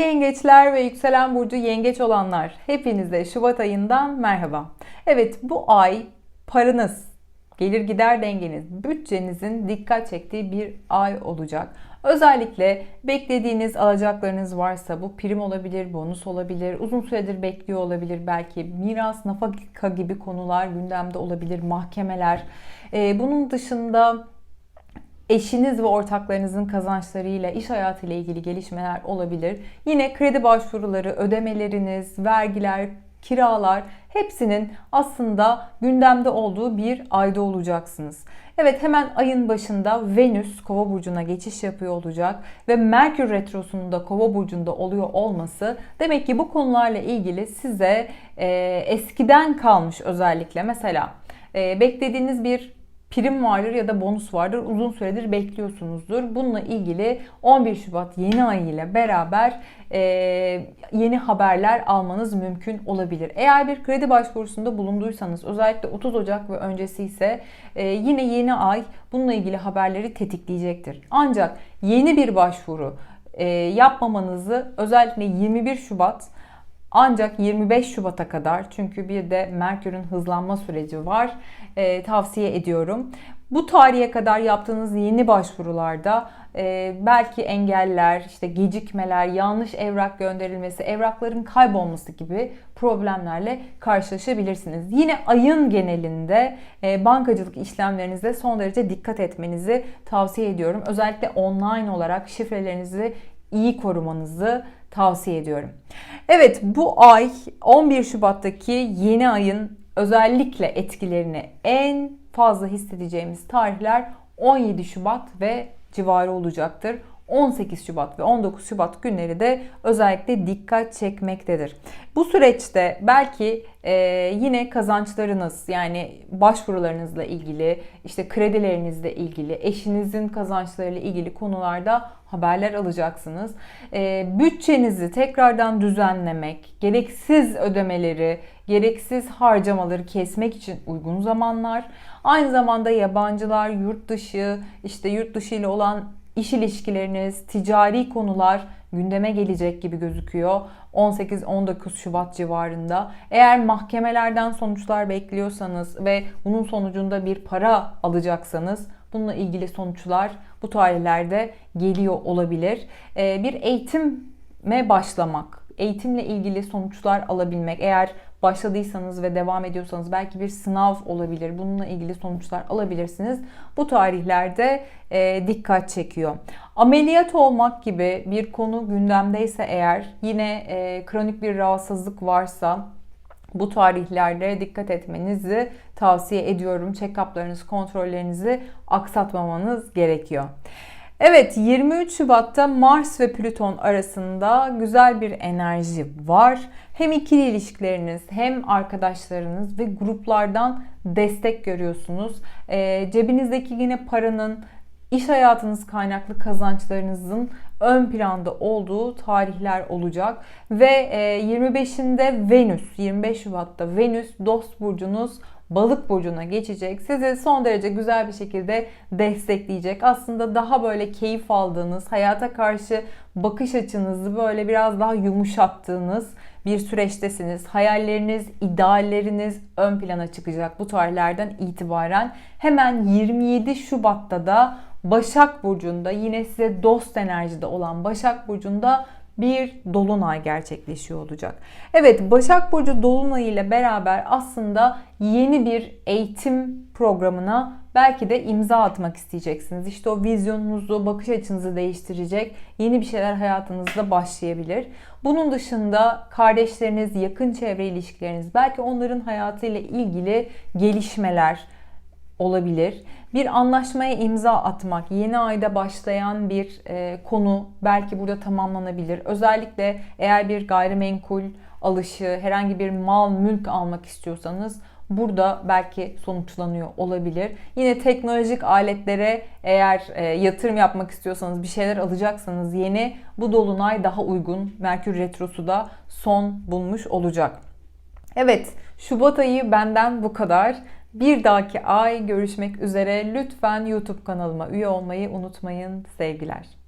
Yengeçler ve yükselen burcu yengeç olanlar hepinize Şubat ayından merhaba. Evet bu ay paranız, gelir gider dengeniz, bütçenizin dikkat çektiği bir ay olacak. Özellikle beklediğiniz alacaklarınız varsa bu prim olabilir, bonus olabilir, uzun süredir bekliyor olabilir belki miras, nafaka gibi konular gündemde olabilir, mahkemeler. Ee, bunun dışında eşiniz ve ortaklarınızın kazançlarıyla iş hayatıyla ilgili gelişmeler olabilir. Yine kredi başvuruları, ödemeleriniz, vergiler, kiralar hepsinin aslında gündemde olduğu bir ayda olacaksınız. Evet hemen ayın başında Venüs Kova burcuna geçiş yapıyor olacak ve Merkür retrosunun da Kova burcunda oluyor olması demek ki bu konularla ilgili size e, eskiden kalmış özellikle mesela e, beklediğiniz bir prim vardır ya da bonus vardır. Uzun süredir bekliyorsunuzdur. Bununla ilgili 11 Şubat yeni ay ile beraber e, yeni haberler almanız mümkün olabilir. Eğer bir kredi başvurusunda bulunduysanız özellikle 30 Ocak ve öncesi ise e, yine yeni ay bununla ilgili haberleri tetikleyecektir. Ancak yeni bir başvuru e, yapmamanızı özellikle 21 Şubat ancak 25 Şubat'a kadar çünkü bir de Merkür'ün hızlanma süreci var e, tavsiye ediyorum. Bu tarihe kadar yaptığınız yeni başvurularda e, belki engeller, işte gecikmeler, yanlış evrak gönderilmesi, evrakların kaybolması gibi problemlerle karşılaşabilirsiniz. Yine ayın genelinde e, bankacılık işlemlerinizde son derece dikkat etmenizi tavsiye ediyorum. Özellikle online olarak şifrelerinizi iyi korumanızı tavsiye ediyorum. Evet bu ay 11 Şubat'taki yeni ayın özellikle etkilerini en fazla hissedeceğimiz tarihler 17 Şubat ve civarı olacaktır. 18 Şubat ve 19 Şubat günleri de özellikle dikkat çekmektedir. Bu süreçte belki e, yine kazançlarınız yani başvurularınızla ilgili, işte kredilerinizle ilgili, eşinizin kazançlarıyla ilgili konularda haberler alacaksınız. E, bütçenizi tekrardan düzenlemek, gereksiz ödemeleri, gereksiz harcamaları kesmek için uygun zamanlar. Aynı zamanda yabancılar, yurt dışı, işte yurt dışı ile olan iş ilişkileriniz, ticari konular gündeme gelecek gibi gözüküyor. 18-19 Şubat civarında. Eğer mahkemelerden sonuçlar bekliyorsanız ve bunun sonucunda bir para alacaksanız bununla ilgili sonuçlar bu tarihlerde geliyor olabilir. Ee, bir eğitime başlamak, eğitimle ilgili sonuçlar alabilmek. Eğer başladıysanız ve devam ediyorsanız belki bir sınav olabilir. Bununla ilgili sonuçlar alabilirsiniz. Bu tarihlerde e, dikkat çekiyor. Ameliyat olmak gibi bir konu gündemdeyse eğer yine e, kronik bir rahatsızlık varsa bu tarihlerde dikkat etmenizi tavsiye ediyorum. Check-up'larınızı, kontrollerinizi aksatmamanız gerekiyor. Evet 23 Şubat'ta Mars ve Plüton arasında güzel bir enerji var. Hem ikili ilişkileriniz hem arkadaşlarınız ve gruplardan destek görüyorsunuz. E, cebinizdeki yine paranın iş hayatınız kaynaklı kazançlarınızın ön planda olduğu tarihler olacak. Ve 25'inde e, Venüs, 25 Şubat'ta Venüs dost burcunuz balık burcuna geçecek. Sizi son derece güzel bir şekilde destekleyecek. Aslında daha böyle keyif aldığınız, hayata karşı bakış açınızı böyle biraz daha yumuşattığınız bir süreçtesiniz. Hayalleriniz, idealleriniz ön plana çıkacak bu tarihlerden itibaren. Hemen 27 Şubat'ta da Başak Burcu'nda yine size dost enerjide olan Başak Burcu'nda bir dolunay gerçekleşiyor olacak. Evet Başak Burcu dolunay ile beraber aslında yeni bir eğitim programına belki de imza atmak isteyeceksiniz. İşte o vizyonunuzu, bakış açınızı değiştirecek yeni bir şeyler hayatınızda başlayabilir. Bunun dışında kardeşleriniz, yakın çevre ilişkileriniz, belki onların hayatıyla ilgili gelişmeler, olabilir. Bir anlaşmaya imza atmak, yeni ayda başlayan bir e, konu belki burada tamamlanabilir. Özellikle eğer bir gayrimenkul alışı, herhangi bir mal, mülk almak istiyorsanız burada belki sonuçlanıyor olabilir. Yine teknolojik aletlere eğer e, yatırım yapmak istiyorsanız, bir şeyler alacaksanız yeni bu dolunay daha uygun. Merkür retrosu da son bulmuş olacak. Evet, Şubat ayı benden bu kadar. Bir dahaki ay görüşmek üzere. Lütfen YouTube kanalıma üye olmayı unutmayın. Sevgiler.